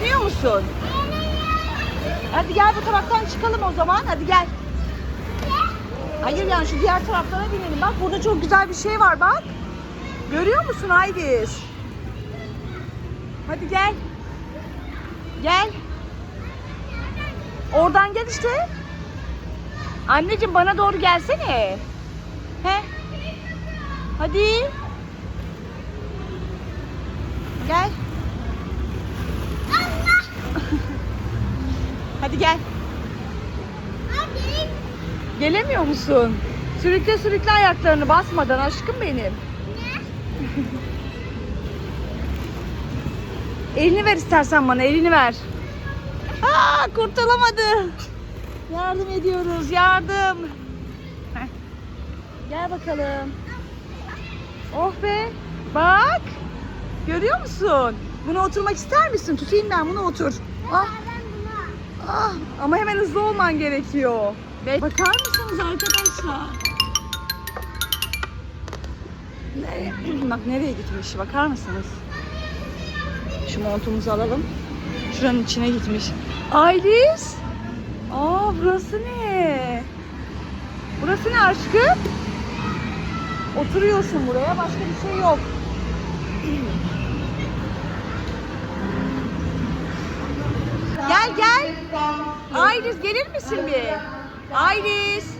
Eğleniyor musun? Hadi gel bu taraftan çıkalım o zaman. Hadi gel. Hayır yani şu diğer taraflara binelim. Bak burada çok güzel bir şey var bak. Görüyor musun Aydis? Hadi gel. Gel. Oradan gel işte. Anneciğim bana doğru gelsene. He? Hadi. Gel. Hadi gel. Gelemiyor musun? Sürükle sürükle ayaklarını basmadan aşkım benim. elini ver istersen bana elini ver. Aa kurtulamadı. Yardım ediyoruz yardım. Heh. Gel bakalım. Oh be. Bak. Görüyor musun? Buna oturmak ister misin? Tutayım ben bunu otur. Ah. Ah, ama hemen hızlı olman gerekiyor. Ve bakar mısınız arkadaşlar? Nereye? Bak nereye gitmiş bakar mısınız? Şu montumuzu alalım. Şuranın içine gitmiş. Aylis. Aa burası ne? Burası ne aşkım? Oturuyorsun buraya başka bir şey yok. Gel gel. Ayriz gelir misin bir? Ayriz.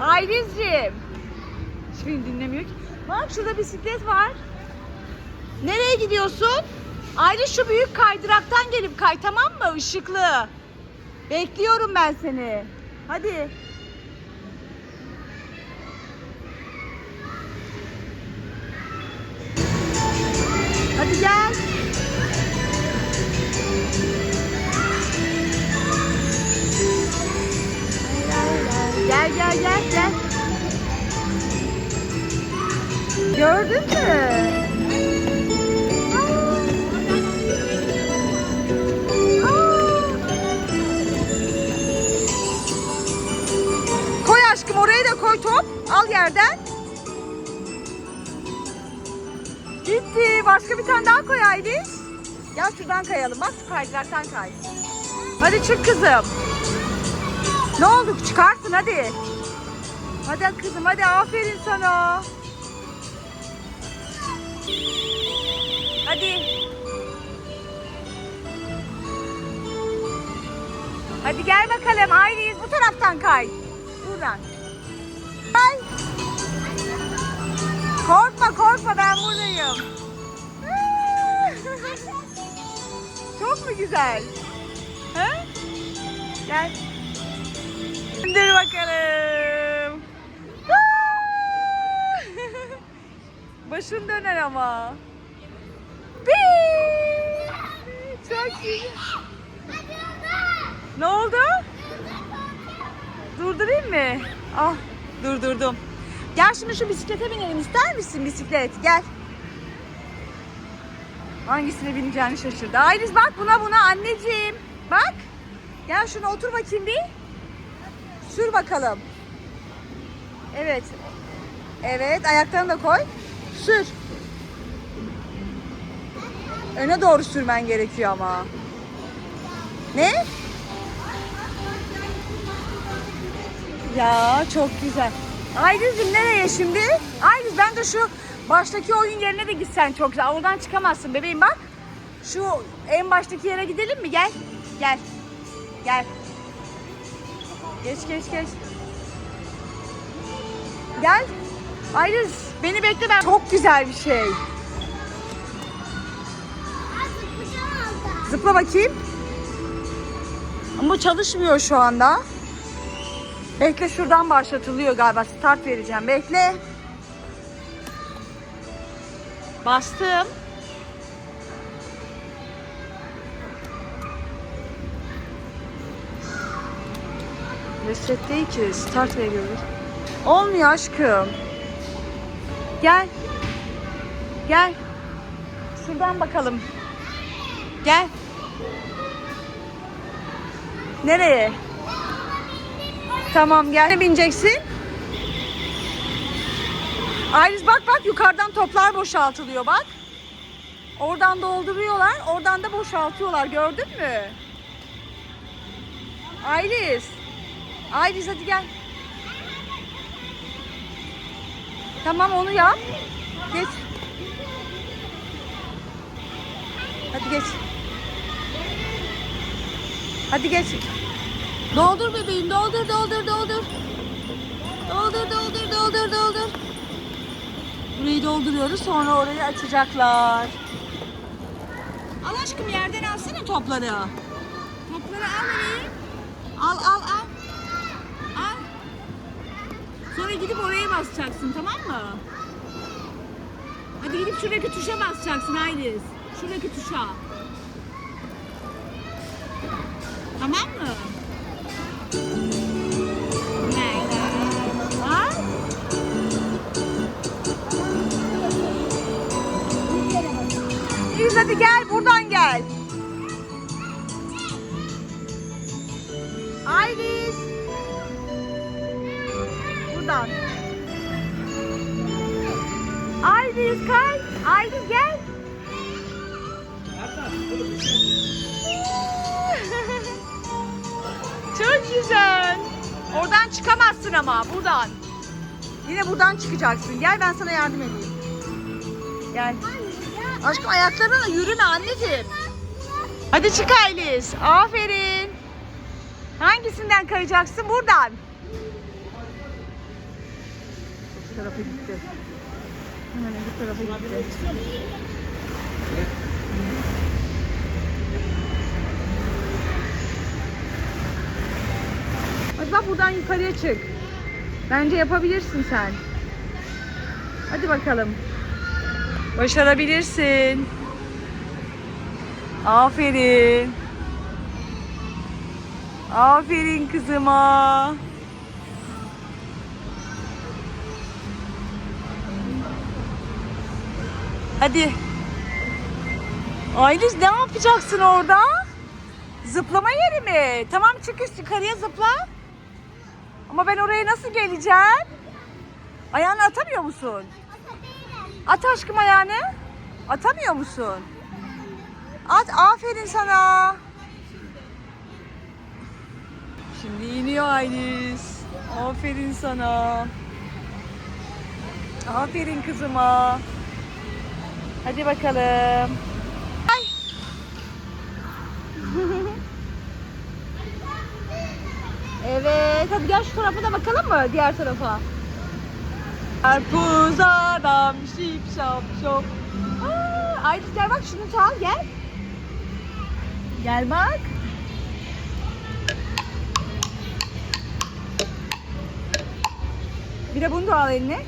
Ayrizciğim. Şimdi dinlemiyor ki. Bak şurada bisiklet var. Nereye gidiyorsun? Ayriz şu büyük kaydıraktan gelip kay tamam mı? Işıklı. Bekliyorum ben seni. Hadi. Hadi. Gel Gördün mü? Koy aşkım oraya da koy top. Al yerden. Gitti. Başka bir tane daha koy Aylis. Gel şuradan kayalım. Bak şu kaydıraktan kay. Hadi çık kızım. Ne oldu? Çıkarsın hadi. Hadi kızım hadi aferin sana. Hadi. Hadi gel bakalım Ayriz bu taraftan kay. Buradan. Kay. Korkma korkma ben buradayım. Çok mu güzel? He? Gel. İndir bakalım. Başın döner ama. Bii! Çok güzel. Ne oldu? Durdurayım mı? Ah durdurdum. Gel şimdi şu bisiklete binelim ister misin bisiklet? Gel. Hangisine bineceğini şaşırdı. Ayliz bak buna buna anneciğim. Bak. Gel şuna otur bakayım bir. Sür bakalım. Evet. Evet ayaklarını da koy. Sür. Öne doğru sürmen gerekiyor ama. Ne? Ya çok güzel. Ayliz'im nereye şimdi? Ayliz ben de şu baştaki oyun yerine de gitsen çok güzel. Oradan çıkamazsın bebeğim bak. Şu en baştaki yere gidelim mi? Gel. Gel. Gel. Geç geç geç. Gel. Ayliz beni bekle ben. Çok güzel bir şey. Zıpla bakayım. Ama bu çalışmıyor şu anda. Bekle şuradan başlatılıyor galiba. Start vereceğim. Bekle. Bastım. Reset değil ki. Start veriyoruz. Olmuyor aşkım. Gel. Gel. Şuradan bakalım. Gel. Nereye? Tamam gel. Ne bineceksin? Ayriz bak bak yukarıdan toplar boşaltılıyor bak. Oradan dolduruyorlar, oradan da boşaltıyorlar. Gördün mü? Aylis. Aylis hadi gel. Tamam onu yap. Geç. Hadi geç. Hadi geç. Doldur bebeğim, doldur, doldur, doldur. Doldur, doldur, doldur, doldur. Burayı dolduruyoruz, sonra orayı açacaklar. Al aşkım yerden alsana topları. Topları al bebeğim. Al, al, al. Sonra gidip oraya basacaksın, tamam mı? Hadi gidip şuradaki tuşa basacaksın Ayliz. Şuradaki tuşa. Buradan. Aylis kay. Aylis gel. Çok güzel. Oradan çıkamazsın ama buradan. Yine buradan çıkacaksın. Gel ben sana yardım edeyim. Gel. Aşkım ayaklarına yürüme anneciğim. Hadi çık Aylis. Aferin. Hangisinden kayacaksın? Buradan. Tarafa gitti. Hemen bu tarafa gitti. Hadi bak buradan yukarıya çık. Bence yapabilirsin sen. Hadi bakalım. Başarabilirsin. Aferin. Aferin kızıma. Hadi. Ayliz ne yapacaksın orada? Zıplama yeri mi? Tamam çık üst yukarıya zıpla. Ama ben oraya nasıl geleceğim? Ayağını atamıyor musun? At aşkım ayağını. Atamıyor musun? At aferin sana. Şimdi iniyor Aylis. Aferin sana. Aferin kızıma. Hadi bakalım. Ay. evet, hadi gel şu tarafa da bakalım mı? Diğer tarafa. Karpuz adam şip şap şop. Aydın gel bak şunu çal gel. Gel bak. Bir de bunu da al eline.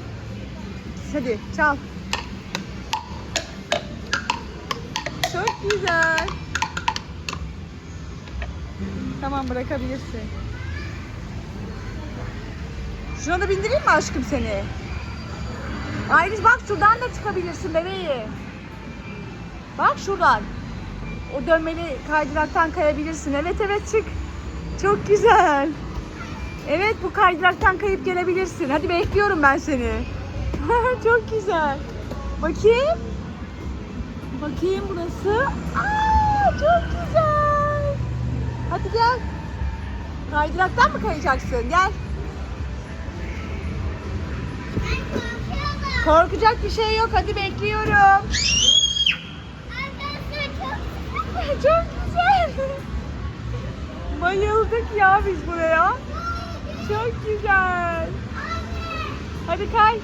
Hadi çal. Çok güzel. Tamam bırakabilirsin. Şuna da bindireyim mi aşkım seni? Ayriz bak şuradan da çıkabilirsin bebeğim. Bak şuradan. O dönmeli kaydıraktan kayabilirsin. Evet evet çık. Çok güzel. Evet bu kaydıraktan kayıp gelebilirsin. Hadi bekliyorum ben seni. Çok güzel. Bakayım. Bakayım burası. Aa, çok güzel. Hadi gel. Kaydıraktan mı kayacaksın? Gel. Korkacak bir şey yok. Hadi bekliyorum. Çok güzel. Bayıldık ya biz buraya. Çok güzel. Hadi kay.